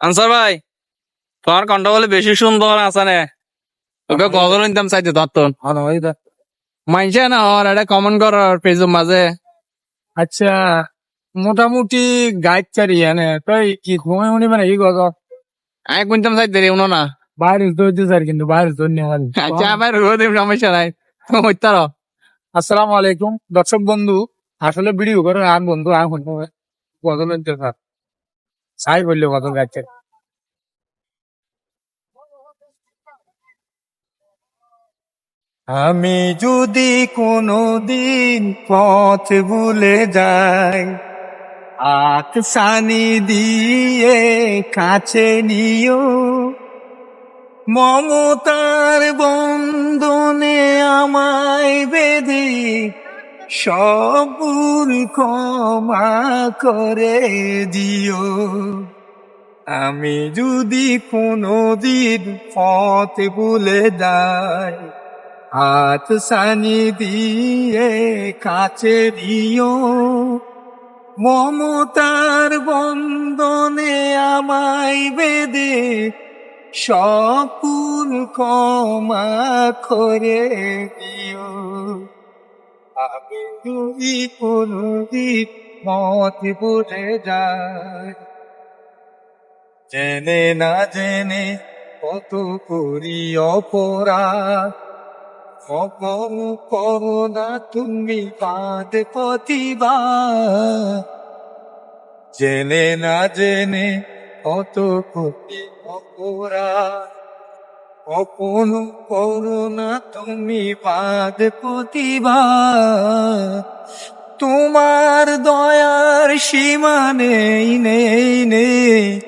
Answer ভাই তোমার কণ্ঠ বলে বেশি সুন্দর আছে নে। ওকে গগল নিতাম চাইতে তত্তন মাইনছে না হর এটা কমন কর ফেসবুক মাঝে। আচ্ছা মোটামুটি গাইড চারি এনে তাই কি ঘুমাই উনি মানে এই গজ আমি কুনতাম চাইতে রে উনো না। বাইরে দৌড়তে স্যার কিন্তু বাইরে নেওয়া আচ্ছা আবার রোদ সমস্যা নাই। হইতার আসসালামু আলাইকুম দর্শক বন্ধু আসলে ভিডিও করে আর বন্ধু আর হইতে গজল নিতে স্যার সাই বলল গজল গাইছে আমি যদি কোনো দিন পথ ভুলে যাই আত সানি দিয়ে কাছে নিও, মমতার বন্ধনে সবুর ক্ষমা করে দিও। আমি যদি কোনো দিন পথ ভুলে যাই, হাত সানি দিয়ে কাছে দিও মমতার বন্ধনে আমায় বেঁধে সপুর ক্ষমা করে দিও। আমি যদি কোনদিন মত বলে যাই জেনে না জেনে কত করি অপরাধ। খবর করো না তুমি বাদ প্রতিভা। জেনে না জেনে কত করি অপরাধ। অপন করো না তুমি বাদ প্রতিভা। তোমার দয়ার সীমা নেই নেই নেই।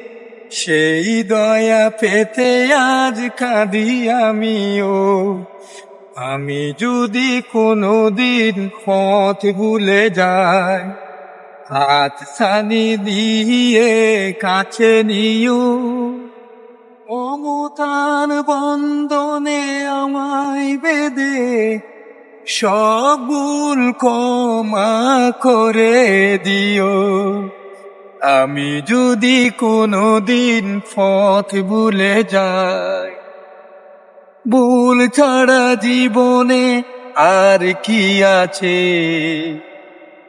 সেই দয়া পেতে আজ কাঁদি আমিও। আমি যদি কোনো দিন পথ ভুলে যাই, হাত সানি দিয়ে কাছে নিও। অমতান সবুল ক্ষমা করে দিও। আমি যদি কোনো দিন পথ ভুলে যাই, ভুল ছাড়া জীবনে আর কি আছে?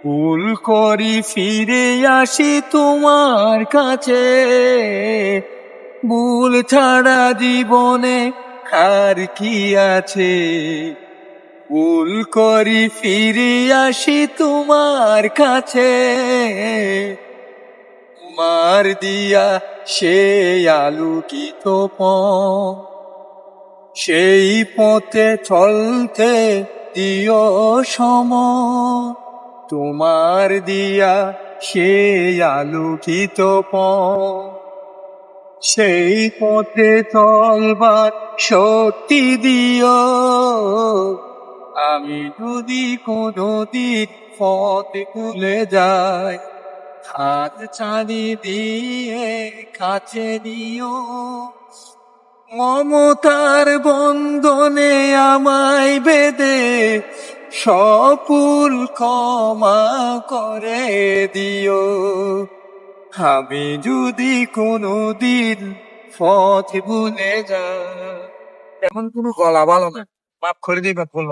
ভুল করি ফিরে আসি তোমার কাছে, ভুল ছাড়া জীবনে আর কি আছে? ভুল করি ফিরে আসি তোমার কাছে। তোমার দিয়া সে আলোকিত পথ। সেই পথে চলতে দিও সম। তোমার দিয়া সেই আলোকিত পথ। সেই পথে চলবার শক্তি দিও। আমি যদি কোনো দিন পথ ভুলে যাই, হাত ছাড়ি দিয়ে কাছে নিও। মমতার বন্ধনে আমায় বেদে সপুল ক্ষমা করে দিও। আমি যদি কোনো দিন পথ ভুলে যাই, এমন কোনো গলা ভালো না। মাফ করে দিবা ভুল